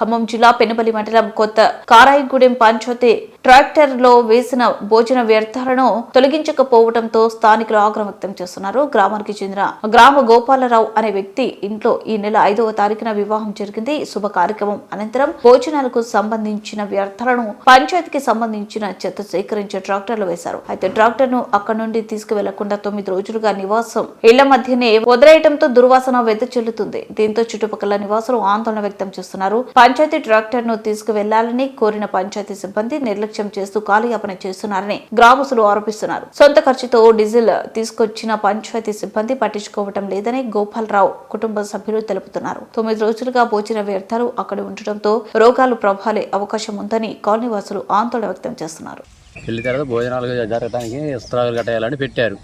ఖమ్మం జిల్లా పెనుపల్లి మండలం కొత్త కారాయిగూడెం పంచోతే ట్రాక్టర్లో వేసిన భోజన వ్యర్థాలను తొలగించకపోవడంతో స్థానికులు ఆగ్రహం వ్యక్తం చేస్తున్నారు. గ్రామానికి చెందిన గ్రామ గోపాలరావు అనే వ్యక్తి ఇంట్లో ఈ నెల ఐదవ తారీఖున వివాహం జరిగింది. శుభ కార్యక్రమం అనంతరం భోజనాలకు సంబంధించిన వ్యర్థాలను పంచాయతీకి సంబంధించిన చెత్త సేకరించే ట్రాక్టర్లు వేశారు. అయితే ట్రాక్టర్ను అక్కడ నుండి తీసుకువెళ్ళకుండా తొమ్మిది రోజులుగా నివాసం ఇళ్ళ మధ్యనే వదిలేయడంతో దుర్వాసన వెదజల్లుతుంది దీంతో చుట్టుపక్కల నివాసులు ఆందోళన వ్యక్తం చేస్తున్నారు. పంచాయతీ ట్రాక్టర్ను తీసుకువెళ్ళాలని కోరిన పంచాయతీ సిబ్బంది నిర్లక్ష్యం చేస్తూ కాలయాపన చేస్తున్నారని గ్రామస్తులు ఆరోపిస్తున్నారు. సొంత ఖర్చుతో డీజిల్ తీసుకొచ్చిన పంచాయతీ సిబ్బంది పట్టించుకోవటం లేదని గోపాలరావు కుటుంబ సభ్యులు తెలుపుతున్నారు. తొమ్మిది రోజులుగా పోచిన వ్యర్థాలు అక్కడ ఉండటంతో రోగాలు ప్రభాలే అవకాశం ఉందని కాలనీవాసులు ఆందోళన వ్యక్తం చేస్తున్నారు. వెళ్ళిన తర్వాత భోజనాలు జరగడానికి ఇస్త్రాలు కట్టేయాలని పెట్టారు.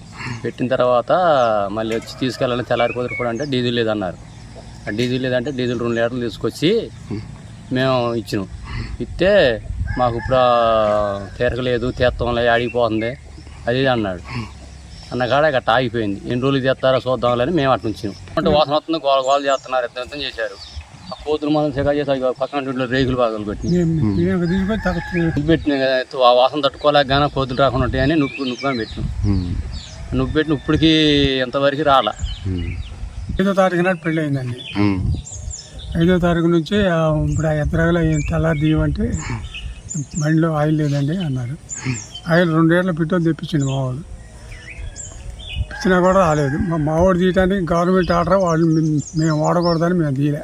పెట్టిన తర్వాత మళ్ళీ వచ్చి తీసుకెళ్ళాలని తెల్లారిపోతారు కూడా అంటే డీజిల్ లేదన్నారు. ఆ డీజిల్ లేదంటే డీజిల్ రెండు లీటర్లు తీసుకొచ్చి మేము ఇచ్చినాం. ఇస్తే మాకు ఇప్పుడు తీరకలేదు తీర్థంలో ఆడిపోతుంది అది అన్నాడు. అన్న కాడ గట్ట ఆగిపోయింది. ఎన్ని రోజులు చేస్తారో చూద్దాంలని మేము అటు నుంచి అంటే వాసన వస్తుంది గోల గోల చేస్తున్నారు ఎంత చేశారు. ఆ కోతులు మనం సెగా చేసి పక్కన ఇంట్లో రేగులు బాగా పెట్టి మేము తీసుకొని తగ్గ పెట్టిన కదా ఆ వాసన తట్టుకోలేక గాన కోతులు రాకుండా ఉంటాయని నువ్వు నువ్వుగా పెట్టిన. నువ్వు పెట్టిన ఇప్పటికి ఎంతవరకు రాలా. ఐదో తారీఖు నాడు పెళ్ళి అయిందండి ఐదో తారీఖు నుంచి ఆ, ఇప్పుడు ఆ ఎత్తరగల తెల్లారి తీయమంటే బండిలో ఆయిల్ లేదండి అన్నారు. ఆయిల్ రెండేళ్ళ పెట్రోల్ తెప్పించింది మావాడు ఇచ్చినా కూడా రాలేదు. మా మావాడు తీయటానికి గవర్నమెంట్ ఆర్డర్ వాళ్ళు మేము వాడకూడదని మేము తీయలే.